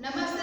Nada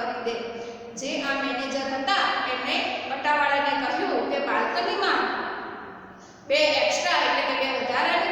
કરી દે. જે આ મેનેજર હતા એમણે પટ્ટાવાળાને કહ્યું કે, બાલ્કનીમાં બે એક્સ્ટ્રા એટલે કે બે વધારાની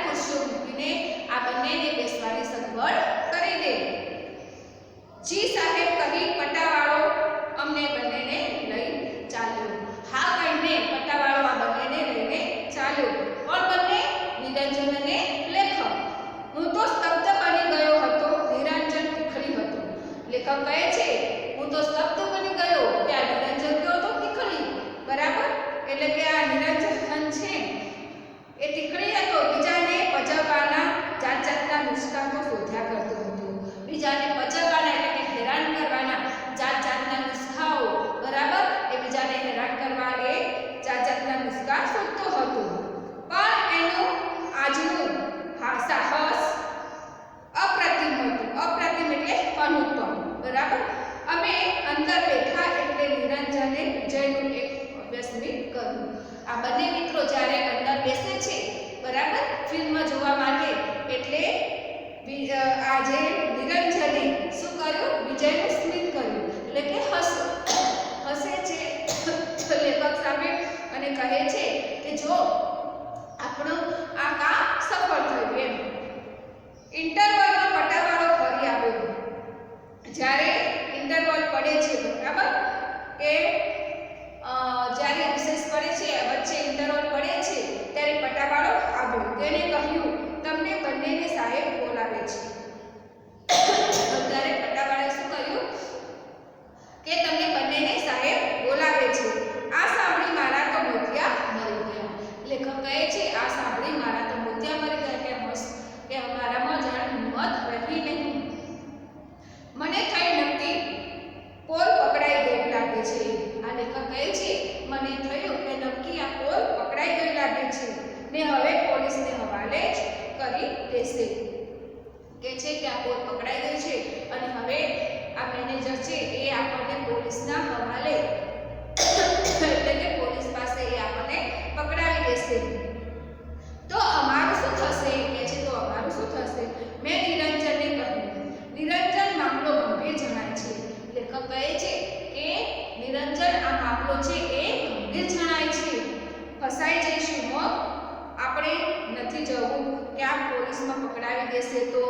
જશે તો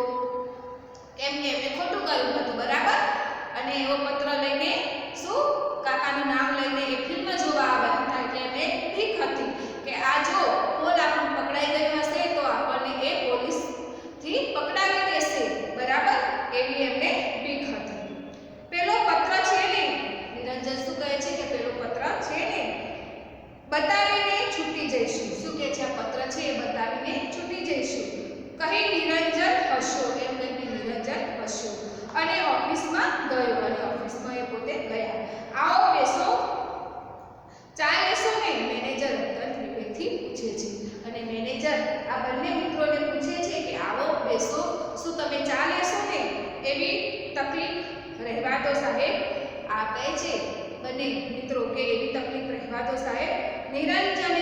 કેમ કે મેં ખોટું કર્યું હતું બરાબર? અને એવો પત્ર લઈને નિરંજન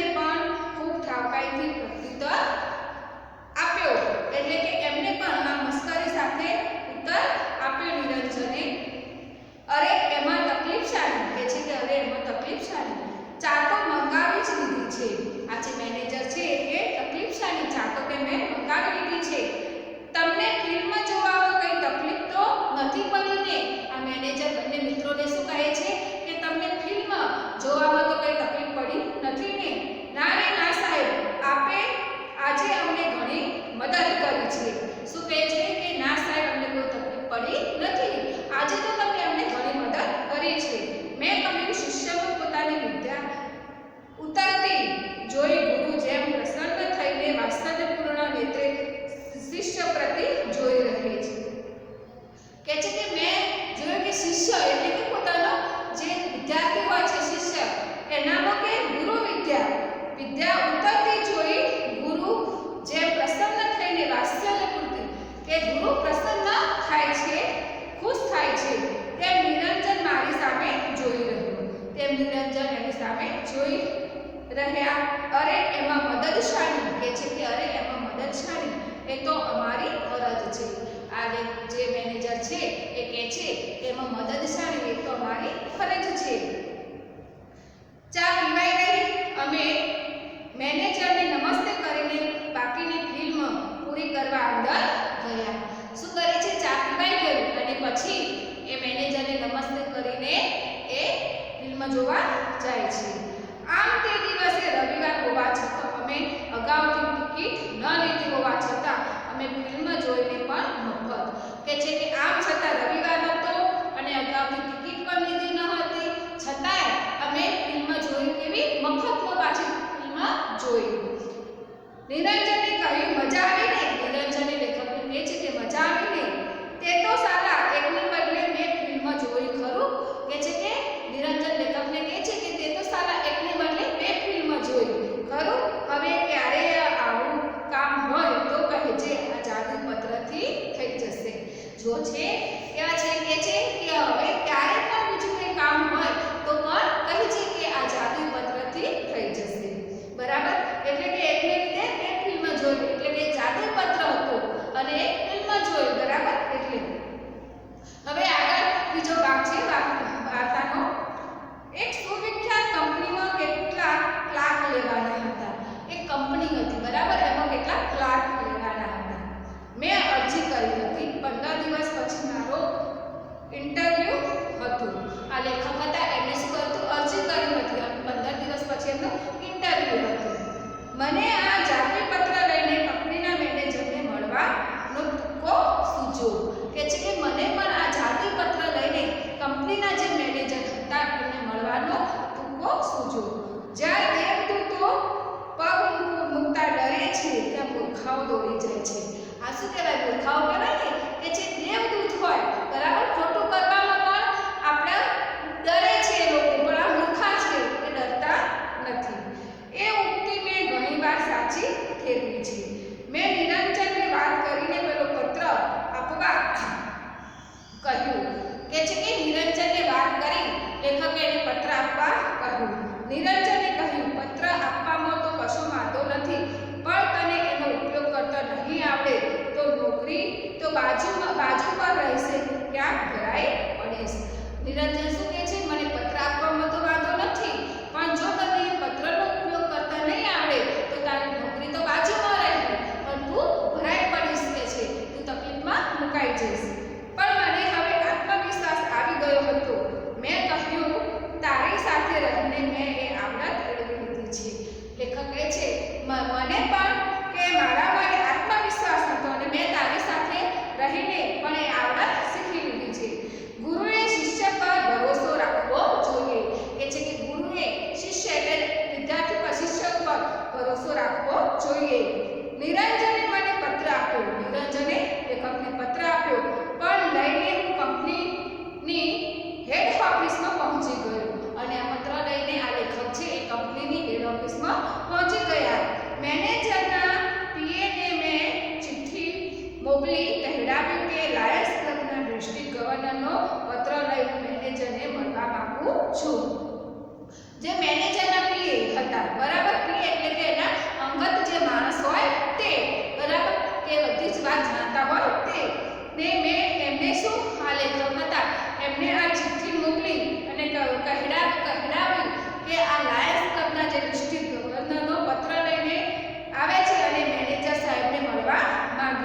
They.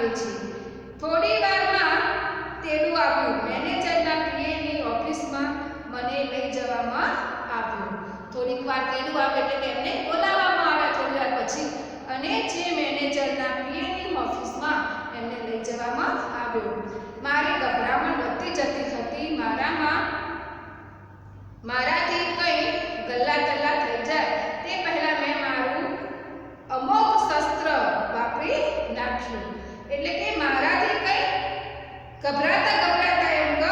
આપીએ છીએ થોડી વારમાં તેડું આવ્યું. મેનેજરના પીએની ઓફિસમાં મને લઈ જવામાં આવ્યું. થોડીક વાર તેડું આવે એટલે તેમને બોલાવવામાં આવ્યા થોડી વાર પછી. અને જે મેનેજરના પીએની ઓફિસમાં એમને લઈ જવામાં આવ્યો. મારી ગભરામણ વધતી જતી હતી. મારામાં મારાથી કંઈ ગલ્લા ગલ્લા થઈ જાય. ગભરાતા ગભરાતા એમ કે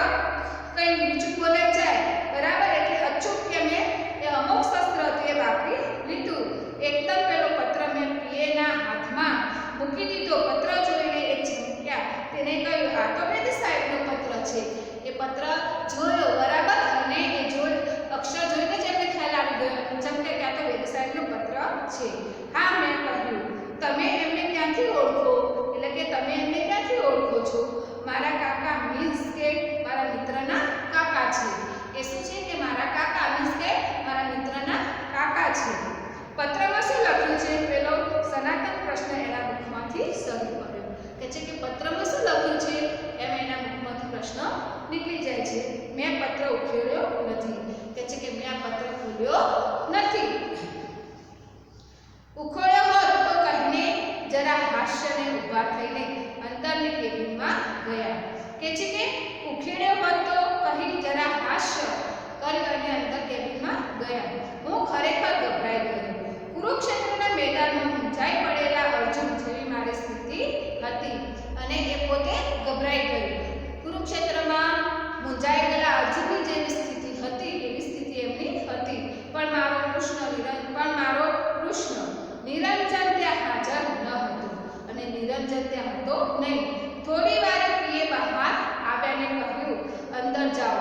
કંઈ બીજું બોલાઈ જાય. બરાબર? એટલે અચૂક કે મેં એ અમુક શસ્ત્ર હતું એ વાપરી લીધું. એકદમ પેલો પત્ર મેં પીએના હાથમાં મૂકી દીધો. પત્ર જોઈને એ ચીંક્યા તેને કહ્યું, આ તો મેં સાહેબનો પત્ર છે. એ પત્ર જોયો, બરાબર? અને એ જોઈ, અક્ષર જોઈને જ એમને ખ્યાલ આવી ગયો ચમકે કે આ તો વેદ સાહેબનો પત્ર છે. હા, મેં કહ્યું, તમે એમને ક્યાંથી ઓળખો? એટલે કે, તમે એમને ક્યાંથી ઓળખો છો? મારા કાકા મીન્સ કે મારા મિત્રના કાકા છે. એ શું છે કે મારા કાકા મીન્સ કે મારા મિત્રના કાકા છે. પત્રમાં શું લખ્યું છે? પેલો સનાતન પ્રશ્ન એના મુખમાંથી શરૂ કર્યો. કે છે કે પત્રમાં શું લખ્યું છે? એમ એના મુખમાંથી પ્રશ્ન નીકળી જાય છે. મેં પત્ર ઉકેલ્યો નથી. કે છે કે મેં આ પત્ર ખોલ્યો નથી. ઉખોડ્યો હોત તો કહીને જરા હાસ્યને ઊભા થઈને અંદરની કેબિનમાં ગયા. કે છે કે ઉખેડ્યો હતો કહી જરા હાસ્ય કરી અને અંદર કેબિનમાં ગયા. હું ખરેખર ગભરાઈ ગયો. કુરુક્ષેત્રના મેદાનમાં મૂંઝાઈ પડેલા અર્જુન જેવી મારી સ્થિતિ હતી અને એ પોતે ગભરાઈ ગયો કુરુક્ષેત્રમાં મૂંઝાઈ ગયેલા અર્જુનની જેવી સ્થિતિ હતી એવી સ્થિતિ એમની હતી પણ મારો કૃષ્ણ નિરંજન પણ મારો કૃષ્ણ નિરંજન ત્યાં હાજર ન હતો અને નિરંજન ત્યાં હતો નહીં થોડી વાર પ્રિય બહાર આવ્યાને કહ્યું અંદર જાઓ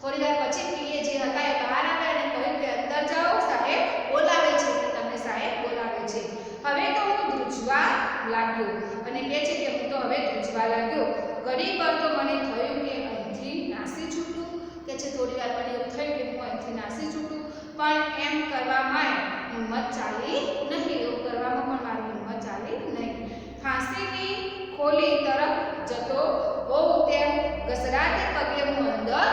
થોડી વાર પછી પ્રિય જે હતા એ બહાર આવ્યા અને કહ્યું કે અંદર જાઓ સાહેબ બોલાવે છે કે તમને સાહેબ બોલાવે છે હવે તો હું ધ્રુજવા લાગ્યો અને કહે છે કે હું તો હવે ધ્રુજવા લાગ્યો ઘડી વાર તો મને થયું કે અહીંથી નાસી છૂટું કે છે થોડી વાર મને એવું થયું કે હું અહીંથી નાસી છૂટું પણ એમ કરવામાં હિંમત ચાલી નહીં એવું કરવામાં પણ મારી હિંમત ચાલી નહીં ફાંસીની ખોલી તરફ જતો હોઉં તેમ ઘસરાતે પગે હું અંદર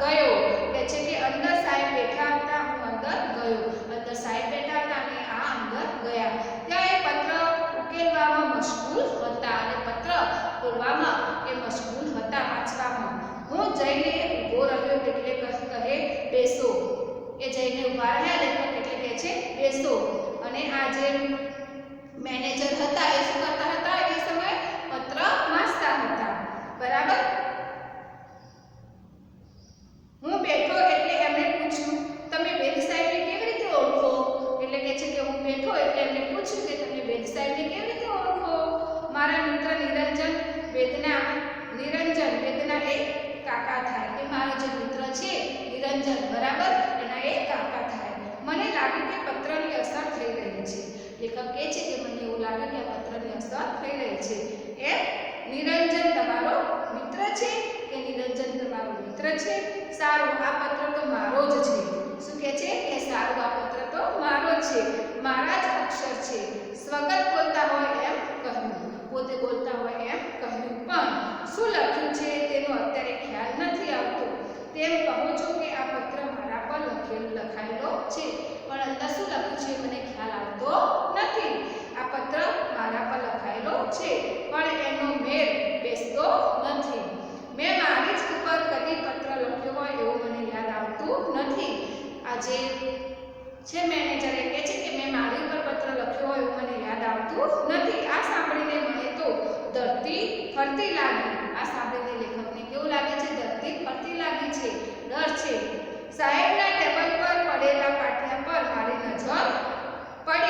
ગયો કે છે કે અંદર સાહેબ બેઠા હતા હું અંદર ગયો અંદર સાહેબ બેઠા હતા અને આ અંદર ગયા ત્યાં એ પત્ર ઉકેલવામાં મશગુલ હતા અને પત્ર ખોલવામાં એ મશગુલ હતા વાંચવામાં. હું જઈને ઊભો રહ્યો એટલે કહ- કહે, બેસો. એ જઈને ઊભા રહ્યા લેખક એટલે કે છે, બેસો. અને આ જે મેનેજર હતા એ શું કરતા હતા એ સમયે પત્ર વાંચતા હતા બરાબર હું બેઠો એટલે એમણે પૂછ્યું તમે વેદ સાહેબને કેવી રીતે ઓળખો એટલે કે છે કે હું બેઠો એટલે એમણે પૂછ્યું કે તમે વેદ સાહેબને કેવી રીતે ઓળખો મારા મિત્ર નિરંજન વેદના નિરંજન વેદના એ કાકા થાય કે મારો જે મિત્ર છે નિરંજન બરાબર એના એ કાકા થાય મને લાગ્યું કે પત્રની અસર થઈ રહી છે લેખક કહે છે કે મને એવું લાગે કે આ પત્રની અસર થઈ રહી છે. એ નિરંજન તમારો મિત્ર છે? કે નિરંજન તમારો મિત્ર છે? સારું, આ પત્ર તો મારો જ છે. શું કહે છે? કે સારું, આ પત્ર તો મારો જ છે. મારા જ અક્ષર છે. સ્વગત બોલતા હોય એમ કહ્યું. પોતે બોલતા હોય એમ કહ્યું. પણ શું લખ્યું છે તેનો અત્યારે ખ્યાલ નથી આવતો. તેમ કહું છો કે આ પત્ર મારા પર લખેલ લખાયેલો છે. પણ અંદર શું લખ્યું છે? મને ખ્યાલ આવતો નથી. આ પત્ર મારા પર લખાયેલો છે, પણ એનો મેળ બેસતો નથી. મેં મારી જ ઉપર કદી પત્ર લખ્યો હોય એવું મને યાદ આવતું નથી. આજે છે મેનેજરે કહે છે કે મેં મારી ઉપર પત્ર લખ્યો હોય એવું મને યાદ આવતું નથી. આ સાંભળીને મને તો ધરતી ફરતી લાગી. આ સાંભળીને લેખકને કેવું લાગે છે? ધરતી ફરતી લાગી છે. ડર છે. સાહેબના ટેબલ પર પડેલા પાટિયા પર મારી નજર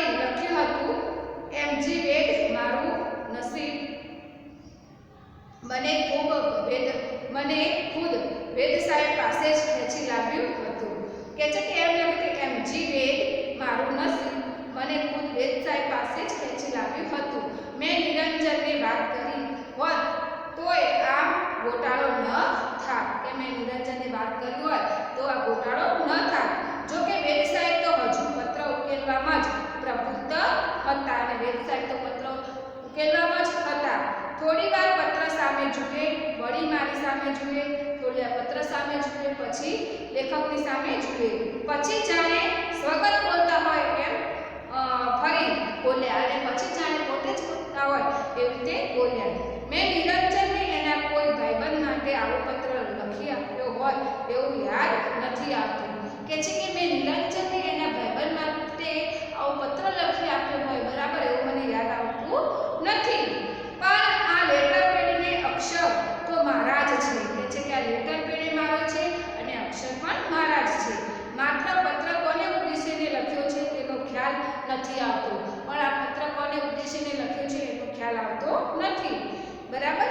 પડી લખ્યું હતું? એમજી વેદ મારું નસીબ. મને ખૂબ વેદ, મને ખુદ વેદ સાહેબ પાસે જ ખેંચી લાવ્યું હતું. કે છે કે એમ લખ્યું કે એમજી વેદ મારું નસીબ. મને ખુદ વેદ સાહેબ પાસે જ ખેંચી લાવ્યું હતું. મેં નિરંજનને વાત કરી. હોત તોય આ ગોટાળો ન થાત કે મેં નિરંજનને વાત કરી હોય તો આ ગોટાળો ન થાત જો કે વેદ સાહેબ તો હજુ પત્ર ઉકેલવામાં જ પ્રબુદ્ધ હતા અને વેબસાઇટ તો પત્રો ઉકેલવામાં જ હતા. થોડી વાર પત્ર સામે જુએ વળી મારી સામે જુએ, થોડી પત્ર સામે જુએ, પછી લેખકની સામે જુએ. પછી જાણે સ્વગત બોલતા હોય એમ ફરી બોલ્યા અને પછી જાણે પોતે જ બોલતા હોય એવી રીતે બોલ્યા. મેં નિરંજનને એના કોઈ ભાઈબંધ માટે આવો પત્ર લખી આપ્યો હોય એવું યાદ નથી આવતું. કે છે કે મેં નિરંજનને એના ભાઈબંધ માટે આવો પત્ર લખી આપ્યો હોય, બરાબર? એવું મને યાદ આવતું નથી. પણ આ લેટર પેડને અક્ષર તો મારા જ છે. કે છે કે આ લેટર પેડ મારો છે અને અક્ષર પણ મારા જ છે. માત્ર પત્ર કોને ઉદ્દેશીને લખ્યો છે તેનો ખ્યાલ નથી આવતો. પણ આ પત્ર કોને ઉદ્દેશીને લખ્યો છે એનો ખ્યાલ આવતો નથી. બરાબર?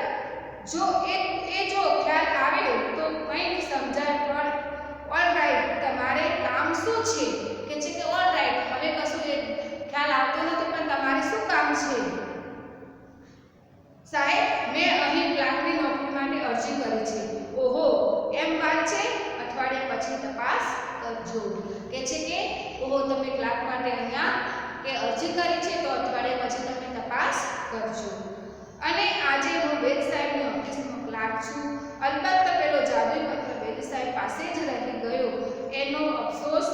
જો એ એ જો ખ્યાલ આવે તો કંઈક સમજાય પણ ઓલરાઈટ તમારે કામ શું છે? કે છે કે ઓલરાઈટ હવે કશું એ ખ્યાલ આવતો નથી, પણ તમારે શું કામ છે? સાહેબ, મેં અહીં ક્લાર્કની નોકરી માટે અરજી કરી છે. ઓહો, એમ વાત છે? અઠવાડિયા પછી તપાસ કરજો. કે છે કે, ઓહો, તમે ક્લાર્ક માટે અહીંયા કે અરજી કરી છે, તો અઠવાડિયા પછી તમે તપાસ કરજો. અને આજે હું વેદ સાહેબની ઓફિસમાં ક્લાર્ક છું. અલબત્ત પેલો જાદુઈ પત્ર વેદ સાહેબ પાસે જ રહી. એનો અફસોસ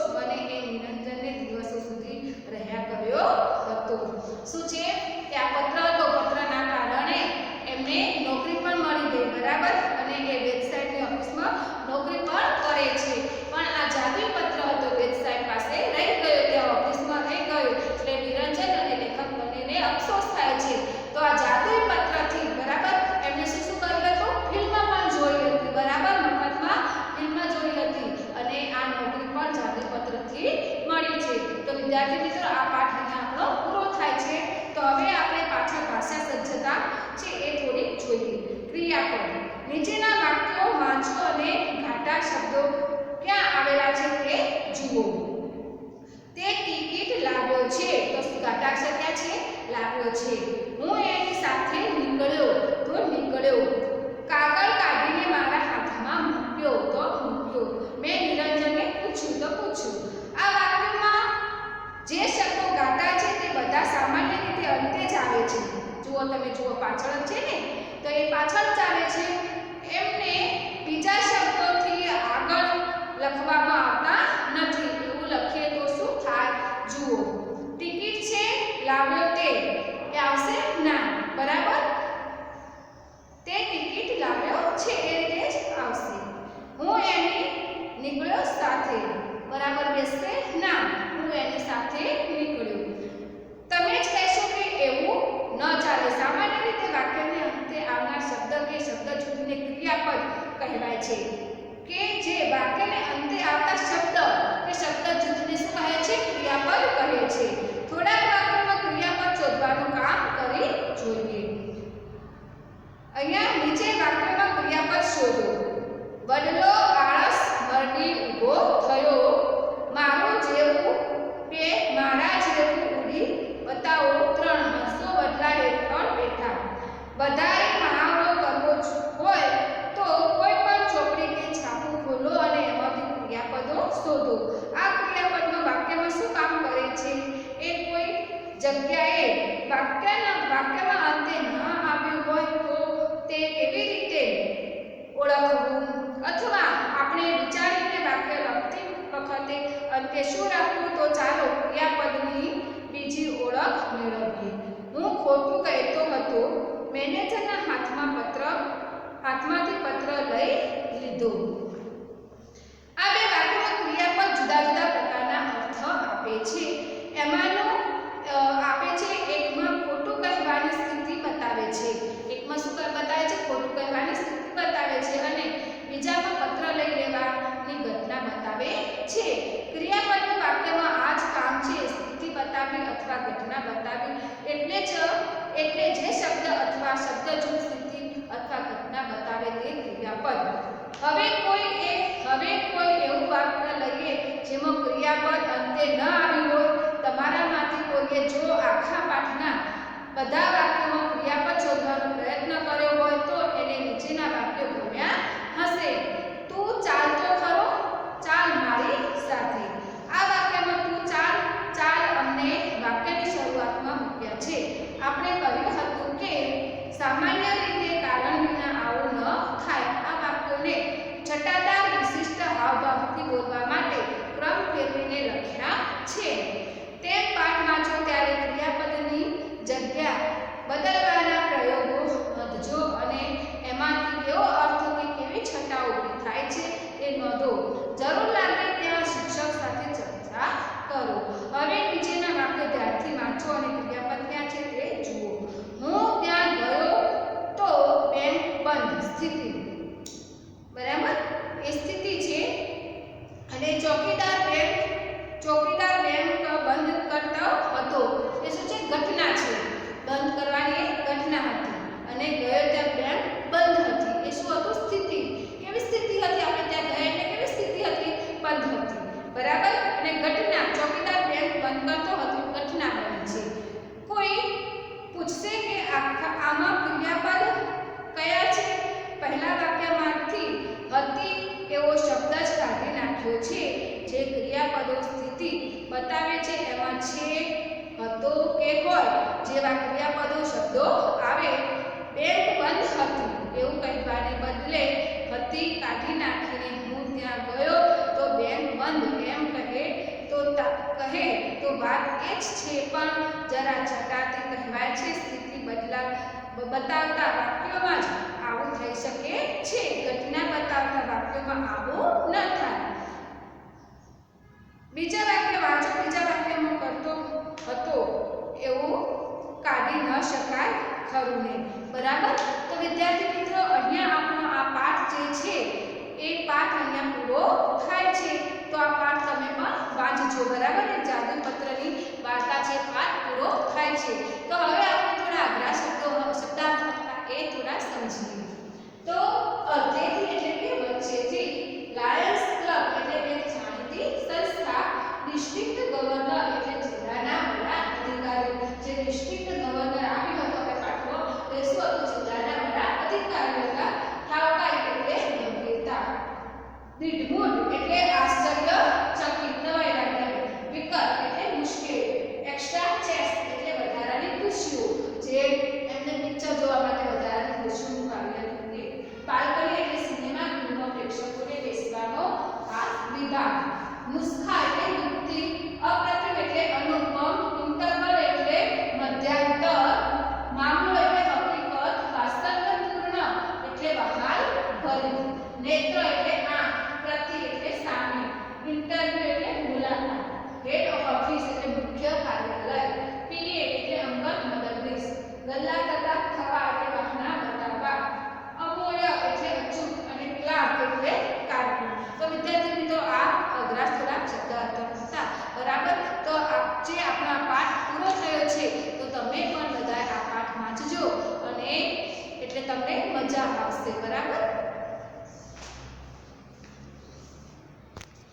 કહેવાય છે કે જે વાક્યને અંતે આવતા શબ્દ, કે શબ્દ જૂથને શું કહે છે? ક્રિયાપદ કહે છે. થોડાક વાક્યોમાં ક્રિયાપદ શોધવાનું કામ કરી જોઈએ. અહીંયા નીચે વાક્યમાં ક્રિયાપદ શોધો. વડલો ગુણ્યા હશે. તો ચાલો